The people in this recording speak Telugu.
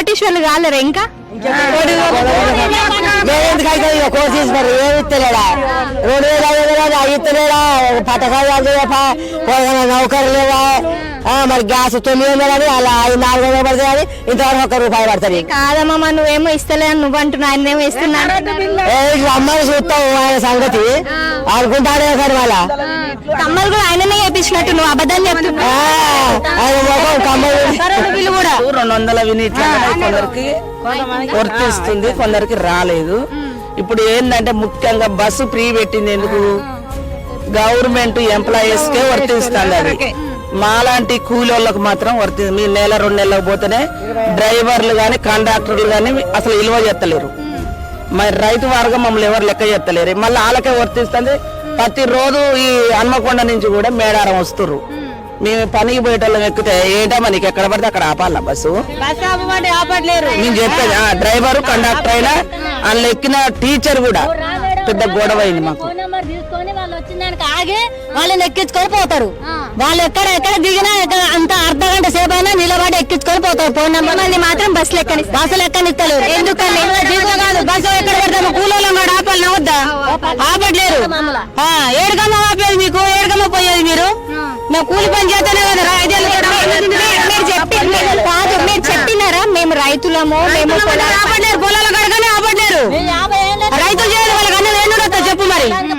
కోటీశ్వర్లు కాలేరా ఇంకా? ఎందుకైతే ఇక కోర్సు తీసుకున్నారు ఏమి ఇస్తలేడా రెండు వేల ఐదు వేల అవి ఇస్తలేడా పథకాలు అందులేవా నౌకరు లేవా ఆ, మరి గ్యాస్ తొమ్మిది వందలు అలా ఐదు నాలుగు వందలు పడుతుంది అని ఇంతవరకు ఒక్క రూపాయి పడుతుంది కాదమ్మా నువ్వేమో ఇస్తలేను నువ్వు అంటున్నావు ఆయన ఏమో ఇట్లా అమ్మని చూస్తావు ఆయన సంగతి అనుకుంటాడే సార్ వాళ్ళ కమ్మలు కూడా ఆయననే చేపించినట్టు నువ్వు అబద్ధం చెప్తున్నావు. ఆ, ఆయన కమ్మలు. కూడా రెండు వందల యూనిట్ల కొందరికి వర్తిస్తుంది కొందరికి రాలేదు. ఇప్పుడు ఏంటంటే ముఖ్యంగా బస్సు ఫ్రీ పెట్టింది ఎందుకు? గవర్నమెంట్ ఎంప్లాయీస్ కే వర్తిస్తుంది అది. మాలాంటి కూలి వాళ్ళకి మాత్రం వర్తి మీ నెల రెండు నెలలకు పోతేనే డ్రైవర్లు కానీ కండక్టర్లు కానీ అసలు విలువ చేస్తలేరు. మరి రైతు వర్గం మమ్మల్ని ఎవరు లెక్క చేస్తలేరు. మళ్ళీ వాళ్ళకే వర్తిస్తుంది. ప్రతిరోజు ఈ హన్మకొండ నుంచి కూడా మేడారం వస్తుర్రు. మేము పనికి పోయేటోళ్ళం ఎక్కితే ఏంటమ్మా నీకు ఎక్కడ పడితే అక్కడ ఆపాలా బస్సు నేను చెప్పేది ఆ, డ్రైవర్ కండక్టర్ అయినా అందులో ఎక్కిన టీచర్ కూడా పెద్ద గొడవ అయింది మాకు ఫోన్ నెంబర్ తీసుకొని వాళ్ళు వచ్చిందానికి ఆగి వాళ్ళని ఎక్కించుకొని పోతారు వాళ్ళు ఎక్కడ ఎక్కడ దిగినా ఎక్కడ అంత అర్ధ గంట సేపు అయినా నిలబడి ఎక్కించుకొని పోతారు ఫోన్ నెంబర్ మళ్ళీ మాత్రం బస్సు లెక్కని బస్సులు ఎక్కనిస్తలేరు ఎందుకని దిగువ కాదు బస్సు ఎక్కడ పెడతాము కూలీలో కూడా ఆపాలి వద్దా ఆపట్లేరు ఆ, ఏడుకమ్మ ఆపేది ఏడుకమ్మ పోయేది మీరు? మేము కూలి పని చేస్తేనే కదా ఐదేళ్ళు మీరు కాదు చెప్పినారా? మేము రైతులము మేము పొలాలు పొలాల కడగానే ఆపట్లేరు. రైతులు చేయాలి వాళ్ళకి అన్నది ఏంటో చెప్పు మరి.